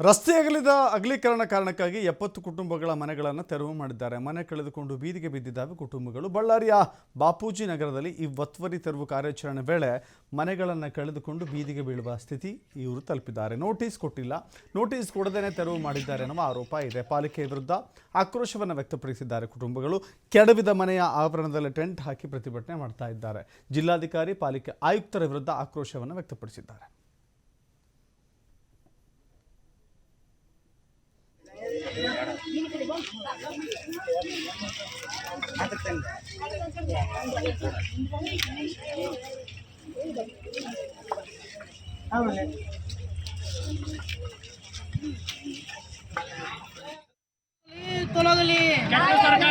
ರಸ್ತೆ ಅಗಲಿದ ಅಗಲೀಕರಣ ಕಾರಣಕ್ಕಾಗಿ ಎಪ್ಪತ್ತು ಕುಟುಂಬಗಳ ಮನೆಗಳನ್ನು ತೆರವು ಮಾಡಿದ್ದಾರೆ. ಮನೆ ಕಳೆದುಕೊಂಡು ಬೀದಿಗೆ ಬಿದ್ದಿದ್ದಾವೆ ಕುಟುಂಬಗಳು. ಬಳ್ಳಾರಿಯ ಬಾಪೂಜಿ ನಗರದಲ್ಲಿ ಈ ಒತ್ತುವರಿ ತೆರವು ಕಾರ್ಯಾಚರಣೆ ವೇಳೆ ಮನೆಗಳನ್ನು ಕಳೆದುಕೊಂಡು ಬೀದಿಗೆ ಬೀಳುವ ಸ್ಥಿತಿ ಇವರು ತಲುಪಿದ್ದಾರೆ. ನೋಟಿಸ್ ಕೊಟ್ಟಿಲ್ಲ. ನೋಟಿಸ್ ಕೊಡದೇನೆ ತೆರವು ಮಾಡಿದ್ದಾರೆ ಎನ್ನುವ ಆರೋಪ ಇದೆ. ಪಾಲಿಕೆ ವಿರುದ್ಧ ಆಕ್ರೋಶವನ್ನು ವ್ಯಕ್ತಪಡಿಸಿದ್ದಾರೆ ಕುಟುಂಬಗಳು. ಕೆಡವಿದ ಮನೆಯ ಆವರಣದಲ್ಲಿ ಟೆಂಟ್ ಹಾಕಿ ಪ್ರತಿಭಟನೆ ಮಾಡ್ತಾ ಇದ್ದಾರೆ. ಜಿಲ್ಲಾಧಿಕಾರಿ, ಪಾಲಿಕೆ ಆಯುಕ್ತರ ವಿರುದ್ಧ ಆಕ್ರೋಶವನ್ನು ವ್ಯಕ್ತಪಡಿಸಿದ್ದಾರೆ. ತೊಲಗಲಿ ಸರ್ಕಾರ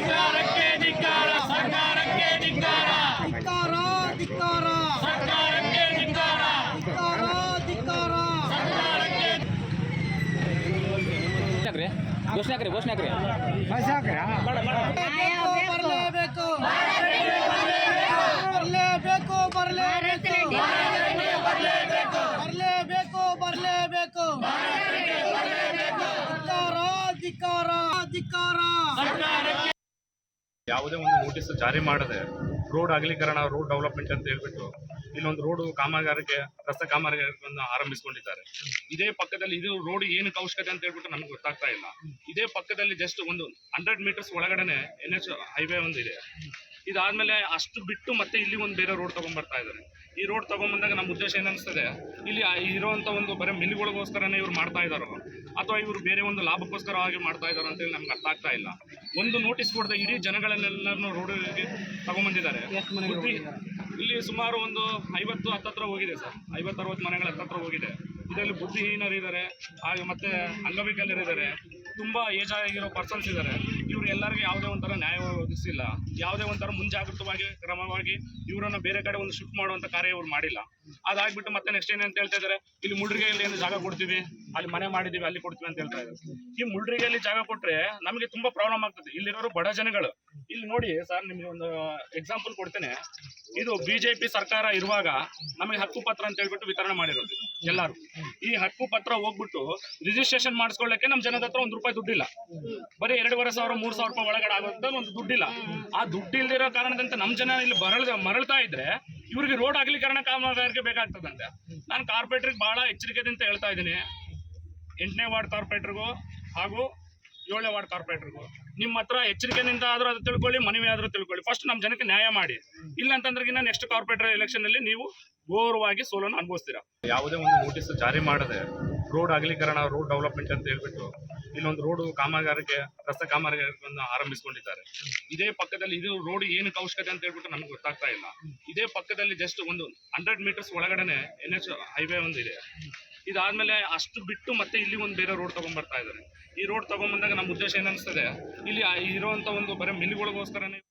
ಸರ್ಕಾರಕ್ಕೆ ಧಿಕ್ಕಾರ ಸರ್ಕಾರಕ್ಕೆ ಧಿಕ್ಕಾರ ಧಿಕ್ಕಾರ ಧಿಕ್ಕಾರ ಸರ್ಕಾರಕ್ಕೆ ಧಿಕ್ಕಾರ ಧಿಕ್ಕಾರ ಧಿಕ್ಕಾರ ಘೋಷಣೆ ಹಾಕ್ರಿ ಘೋಷಣೆ ಹಾಕ್ರಿ ಬರಲೇಬೇಕು ಬರಲೇಬೇಕು ಬರಲೇಬೇಕು ಬರಲೇಬೇಕು ಬರಲೇಬೇಕು ಧಿಕ್ಕಾರ ಧಿಕ್ಕಾರ ಧಿಕ್ಕಾರ ಯಾವುದೇ ಒಂದು ನೋಟಿಸ್ ಜಾರಿ ಮಾಡದೆ ರೋಡ್ ಅಗಲೀಕರಣ ರೋಡ್ ಡೆವಲಪ್ಮೆಂಟ್ ಅಂತ ಹೇಳ್ಬಿಟ್ಟು ಇಲ್ಲೊಂದು ರೋಡ್ ಕಾಮಗಾರಿಕೆ ರಸ್ತೆ ಕಾಮಗಾರಿಕೆಯನ್ನು ಆರಂಭಿಸಿಕೊಂಡಿದ್ದಾರೆ. ಇದೇ ಪಕ್ಕದಲ್ಲಿ ಇದು ರೋಡ್ ಏನಕ್ಕೆ ಅವಶ್ಯಕತೆ ಅಂತ ಹೇಳ್ಬಿಟ್ಟು ನಮ್ಗೆ ಗೊತ್ತಾಗ್ತಾ ಇಲ್ಲ. ಇದೇ ಪಕ್ಕದಲ್ಲಿ ಜಸ್ಟ್ ಒಂದು ಹಂಡ್ರೆಡ್ ಮೀಟರ್ಸ್ ಒಳಗಡೆನೆ ಎನ್ ಎಚ್ ಹೈವೇ ಒಂದು ಇದೆ ಇದಾದ್ಮೇಲೆ ಅಷ್ಟು ಬಿಟ್ಟು ಮತ್ತೆ ಇಲ್ಲಿ ಒಂದು ಬೇರೆ ರೋಡ್ ತಗೊಂಡ್ಬರ್ತಾ ಇದ್ದಾರೆ ಈ ರೋಡ್ ತಗೊಂಡ್ಬಂದಾಗ ನಮ್ಮ ಉದ್ದೇಶ ಏನಿಸ್ತದೆ ಇಲ್ಲಿ ಇರುವಂತ ಒಂದು ಬರೀ ಮಿಲ್ಗಳಿಗೋಸ್ಕರನೇ ಇವ್ರು ಮಾಡ್ತಾ ಇದ್ದಾರೋ ಅಥವಾ ಇವರು ಬೇರೆ ಒಂದು ಲಾಭಕ್ಕೋಸ್ಕರವಾಗಿ ಮಾಡ್ತಾ ಇದ್ದಾರೋ ಅಂತೇಳಿ ನಮ್ಗೆ ಅರ್ಥ ಆಗ್ತಾ ಇಲ್ಲ. ಒಂದು ನೋಟಿಸ್ ಕೊಡದೆ ಇಡೀ ಜನಗಳನ್ನೆಲ್ಲರನ್ನು ರೋಡಿಗೆ ತಗೊಂಡ್ಬಂದಿದ್ದಾರೆ. ಬುದ್ಧಿ- ಇಲ್ಲಿ ಸುಮಾರು ಒಂದು ಐವತ್ತು ಹತ್ತತ್ರ ಹೋಗಿದೆ ಸರ್. ಐವತ್ತು ಅರವತ್ತು ಮನೆಗಳ ಹತ್ತತ್ರ ಹೋಗಿದೆ. ಇದರಲ್ಲಿ ಬುದ್ಧಿಹೀನರಿದ್ದಾರೆ. ಹಾಗೆ ಮತ್ತೆ ಅಂಗವಿಕಲರಿದ್ದಾರೆ. ತುಂಬಾ ಏಜ್ ಆಗಿರೋ ಪರ್ಸನ್ಸ್ ಇದ್ದಾರೆ. ಇವ್ರು ಎಲ್ಲರಿಗೂ ಯಾವುದೇ ಒಂಥರ ನ್ಯಾಯ ಒದಗಿಸಿಲ್ಲ. ಯಾವುದೇ ಒಂಥರ ಮುಂಜಾಗೃತವಾಗಿ ಕ್ರಮವಾಗಿ ಇವರನ್ನ ಬೇರೆ ಕಡೆ ಒಂದು ಶಿಫ್ಟ್ ಮಾಡುವಂತ ಕಾರ್ಯ ಇವ್ರು ಮಾಡಿಲ್ಲ. ಅದಾಗ್ಬಿಟ್ಟು ಮತ್ತೆ ನೆಕ್ಸ್ಟ್ ಏನಂತ ಹೇಳ್ತಾ ಇದ್ದಾರೆ ಇಲ್ಲಿ ಮುಳ್ಳಿಗೆಯಲ್ಲಿ ಏನು ಜಾಗ ಕೊಡ್ತೀವಿ, ಅಲ್ಲಿ ಮನೆ ಮಾಡಿದೀವಿ, ಅಲ್ಲಿ ಕೊಡ್ತೀವಿ ಅಂತ ಹೇಳ್ತಾ ಇದ್ದಾರೆ ಈ ಮುಳ್ಳಿಗೆಯಲ್ಲಿ ಜಾಗ ಕೊಟ್ರೆ ನಮಗೆ ತುಂಬಾ ಪ್ರಾಬ್ಲಮ್ ಆಗ್ತದೆ. ಇಲ್ಲಿರೋರು ಬಡ ಜನಗಳು. ಇಲ್ಲಿ ನೋಡಿ ಸರ್, ನಿಮ್ಗೆ ಒಂದು ಎಕ್ಸಾಂಪಲ್ ಕೊಡ್ತೇನೆ. ಇದು ಬಿಜೆಪಿ ಸರ್ಕಾರ ಇರುವಾಗ ನಮಗೆ ಹಕ್ಕು ಪತ್ರ ಅಂತ ಹೇಳ್ಬಿಟ್ಟು ವಿತರಣೆ ಮಾಡಿರೋದು ಎಲ್ಲರೂ. ಈ ಹಕ್ಕು ಪತ್ರ ಹೋಗ್ಬಿಟ್ಟು ರಿಜಿಸ್ಟ್ರೇಷನ್ ಮಾಡಿಸ್ಕೊಳ್ಳಕ್ಕೆ ನಮ್ಮ ಜನದ ಹತ್ರ ಒಂದು ರೂಪಾಯಿ ದುಡ್ಡಿಲ್ಲ. ಬರೀ ಎರಡೂವರೆ ಸಾವಿರ, ಮೂರು ಸಾವಿರ ರೂಪಾಯಿ ಒಳಗಡೆ ಆಗೋದ್ರಲ್ಲಿ ಒಂದು ದುಡ್ಡಿಲ್ಲ. ಆ ದುಡ್ಡು ಇಲ್ದಿರೋ ಕಾರಣದಂತೆ ನಮ್ಮ ಜನ ಇಲ್ಲಿ ಬರಳ ಮರಳ್ತಾ ಇದ್ರೆ ಇವ್ರಿಗೆ ರೋಡ್ ಅಗಲೀಕರಣ ಕಾಮಗಾರಿಗೆ ಬೇಕಾಗ್ತದಂತೆ. ನಾನು ಕಾರ್ಪೊರೇಟ್ರಿಗೆ ಬಹಳ ಎಚ್ಚರಿಕೆದಿಂದ ಹೇಳ್ತಾ ಇದ್ದೀನಿ. ಎಂಟನೇ ವಾರ್ಡ್ ಕಾರ್ಪೊರೇಟರ್ಗೂ ಹಾಗೂ ಏಳನೇ ವಾರ್ಡ್ ಕಾರ್ಪೊರೇಟರ್ಗೂ ನಿಮ್ಮ ಹತ್ರ ಎಚ್ಚರಿಕೆಯಿಂದ ಆದರೂ ಅದು ತಿಳ್ಕೊಳ್ಳಿ, ಮನವಿ ಆದರೂ ತಿಳ್ಕೊಳ್ಳಿ. ಫಸ್ಟ್ ನಮ್ಮ ಜನಕ್ಕೆ ನ್ಯಾಯ ಮಾಡಿ. ಇಲ್ಲ ಅಂತಂದ್ರೆ ನೆಕ್ಸ್ಟ್ ಕಾರ್ಪೊರೇಟರ್ ಎಲೆಕ್ಷನ್ ಅಲ್ಲಿ ನೀವು ಘೋರವಾಗಿ ಸೋಲನ್ನು ಅನುಭವಿಸ್ತೀರಾ? ಯಾವುದೇ ಒಂದು ನೋಟಿಸ್ ಜಾರಿ ಮಾಡದೆ ರೋಡ್ ಅಗಲೀಕರಣ ರೋಡ್ ಡೆವಲಪ್ಮೆಂಟ್ ಅಂತ ಹೇಳ್ಬಿಟ್ಟು ಇನ್ನೊಂದು ರೋಡ್ ಕಾಮಗಾರಿಕೆ ರಸ್ತೆ ಕಾಮಗಾರಿಕೆಯನ್ನು ಆರಂಭಿಸಿಕೊಂಡಿದ್ದಾರೆ. ಇದೇ ಪಕ್ಕದಲ್ಲಿ ಇದು ರೋಡ್ ಏನಕ್ಕೆ ಅವಶ್ಯಕತೆ ಅಂತ ಹೇಳ್ಬಿಟ್ಟು ನಮ್ಗೆ ಗೊತ್ತಾಗ್ತಾ ಇಲ್ಲ. ಇದೇ ಪಕ್ಕದಲ್ಲಿ ಜಸ್ಟ್ ಒಂದು ಹಂಡ್ರೆಡ್ ಮೀಟರ್ಸ್ ಒಳಗಡೆನೆ ಎನ್ ಎಚ್ ಹೈವೇ ಒಂದು ಇದೆ ಇದಾದ್ಮೇಲೆ ಅಷ್ಟು ಬಿಟ್ಟು ಮತ್ತೆ ಇಲ್ಲಿ ಒಂದು ಬೇರೆ ರೋಡ್ ತಗೊಂಡ್ಬರ್ತಾ ಇದ್ದಾರೆ. ಈ ರೋಡ್ ತಗೊಂಡ್ಬಂದಾಗ ನಮ್ಮ ಉದ್ದೇಶ ಏನನ್ನಿಸ್ತದೆ ಇಲ್ಲಿ ಇರುವಂತ ಒಂದು ಬರೀ ಮಿಲ್ಗಳಿಗೋಸ್ಕರನೇ